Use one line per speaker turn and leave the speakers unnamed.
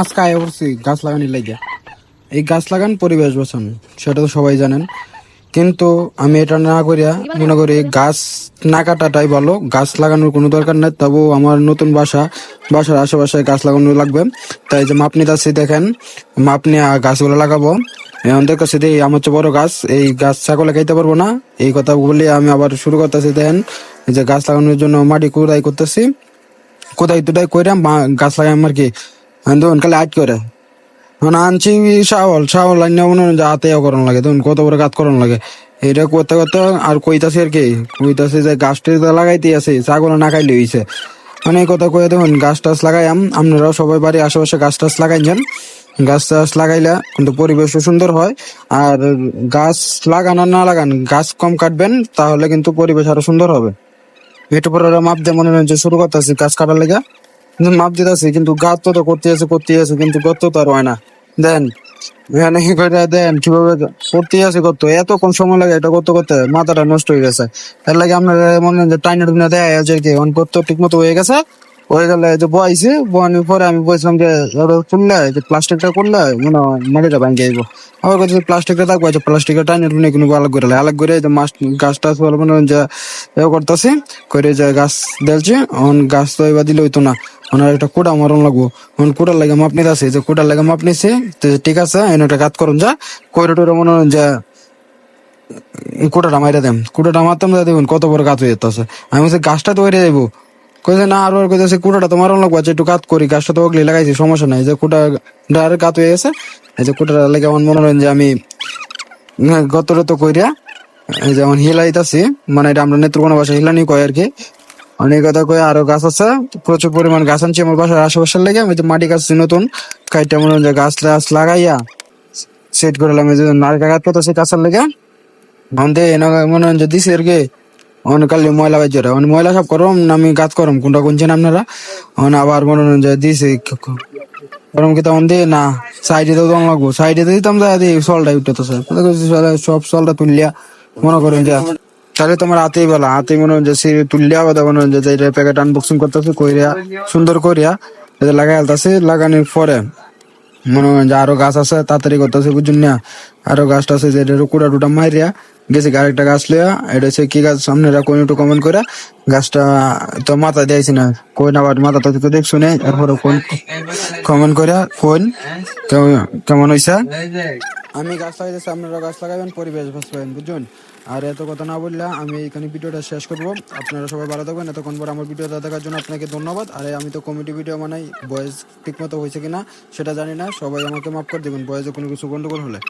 আজকে আয় করছি গাছ লাগানোর লাগে। এই গাছ লাগান পরিবেশ বাঁচান, সেটা তো সবাই জানেন। কিন্তু আমি এটা না করিয়া মনে করি গাছ না কাটাটাই ভালো, গাছ লাগানোর কোনো দরকার নাই। তবু আমার নতুন বাসা, বাসার আশেপাশে গাছ লাগানো লাগবে। তাই যে মাপ নিতে দেখেন মাপ নিয়ে গাছগুলো লাগাবো। এখন কাছে যে আমার হচ্ছে বড় গাছ, এই গাছ ছাগলে খাইতে পারব না। এই কথা বলে আমি আবার শুরু করতেছি, দেখেন, যে গাছ লাগানোর জন্য মাটি কুড়াই করতেছি। কোথায় তোটাই কইরা মা, গাছ লাগাই আমার কি তখন খালি আট করে মানে আনছি শাওল শাওল আইনা মনে হাতে ইয়া লাগে তখন কত বড় গাছ করন লাগে এটা করতে করতে আর কইতাছে আর কি কইতাছে যে গাছটা লাগাইতে আছে ছাগল না খাইলে হইছে মানে কথা কয়ে দেখুন গাছ টাছ লাগাইয়াম আপনারাও সবাই বাড়ির আশেপাশে গাছ টাছ লাগাইছেন গাছ টাছ লাগাইলে কিন্তু পরিবেশও সুন্দর হয় আর গাছ লাগান আর না লাগান গাছ কম কাটবেন তাহলে কিন্তু পরিবেশ আরও সুন্দর হবে একটু পরে মাপ দিয়ে মনে হয় যে শুরু করতেছি গাছ কাটার লেগে মাপ দিতেছি, কিন্তু গাছ তো করতে আছে করতে আছে, কিন্তু গত তো আর হয় না। দেন, এখানে কি করে দেন, কীভাবে করতে আছে করতে এত কম সময় লাগে এটা করতে করতে? মাথাটা নষ্ট হয়ে গেছে। এর লাগে আপনার মনে যে টাইনা টুইনা দেয় আছে কি? অন করতে ঠিক মতো হয়ে গেছে। হয়ে গেলে যে বইছে বয়ানোর পরে আমি বলছিলাম যে খুললে যে প্লাস্টিকটা করলে, মনে হয় মাটিটা ভাঙে যাইব আবার কথা প্লাস্টিকটা থাকব যে প্লাস্টিকটা টাইনা টুইনা কোনো আলাগ করে আলাগ করে যে মাছ, গাছ টাছ বলে মনে যে করতেছি করে যে গাছ দিলছে অন গাছ তো এবার দিলে হইতো না। ওনার একটা কোটা মারণ লাগবো। অন কোটার লাগে মাপ নিতে আছে, যে কোটার লাগে মাপ নিছে, তো ঠিক আছে, এনে একটা কাজ করুন, যা কইরে টইরে মনে হয় যে কোটাটা মাইরা দেন। কোটাটা মারতাম যা দেখুন কত বড় গাছ হয়ে যেতেছে আমি বলছি, গাছটা তো হয়ে কইছে, না, আর ওর কইতেছে কুটাটা তো মারণ লাগবো আচ্ছা একটু কাজ করি, গাছটা তো ওগলি লাগাইছি, সমস্যা নাই। যে কুটা ডাইরেক্ট কাত হয়ে গেছে, এই যে কুটাটা লেগে আমার মনে হয় যে আমি, গতরে তো কইরা, এই যে আমার হিলাইতাছি মানে এটা আমরা নেত্রকোনা ভাষা হিলানি কয় আর কি। অনেক কথা কয়ে আরও গাছ আছে। প্রচুর পরিমাণ গাছ আনছি আমার বাসার আশেপাশের লেগে। আমি যে মাটি গাছ নতুন। কাইটা মনে হয় গাছ টাছ লাগাইয়া সেট করলাম, এই যে নারকেল গাছ কত সে গাছের লেগে। আমাদের মনে হয় দিছি আর কি অনেক কালি ময়লা বাইর করে অনেক ময়লা সব করম না আমি গাছ করম কোনটা কোনছেন আপনারা? আবার মনে হয় দিছি গরম কি তখন দিয়ে না, সাইডে তো দম লাগবো। সাইডে দিতাম যা দিয়ে সলটা উঠতেছে। সব সলটা তুললিয়া মনে করেন যে তাহলে তোমার হাতেই বলা হাতে মনে সিঁড়ি তুললিয়া কথা মনে যে এটা প্যাকেট আনবক্সিং করতেছে কইরা, সুন্দর করিয়া এটা লাগাই আলতাছে, লাগানোর পরে মনে হয় যে আরও গাছ আছে, তাড়াতাড়ি করতেছে, বুঝুন না। আরও গাছটা আছে যে কুড়া টুটা মারিয়া গেছে, আরেকটা গাছ লইয়া, এটা হচ্ছে কি গাছ আপনারা কোন একটু কমেন্ট করে গাছটা তো মাথা দিয়েছি না কোন আবার মাথা তো দেখছ না এরপরে কোন কমেন্ট করে কোন কেমন- হয়েছে আমি গাছ লাগাইতেছি আপনারা গাছ লাগাবেন, পরিবেশ বাঁচবেন, বুঝছেন? আর এত কথা না বললে আমি এখানে ভিডিওটা শেষ করব। আপনারা সবাই ভালো থাকবেন, এতক্ষণ পর আমার ভিডিওটা দেখার জন্য আপনাকে ধন্যবাদ। আর আমি তো কমেডি ভিডিও মানে বয়স ঠিকমতো হয়েছে কিনা সেটা জানি না, সবাই আমাকে মাফ করে দেবেন বয়সে কোনো কিছু গন্ডগোল হলে।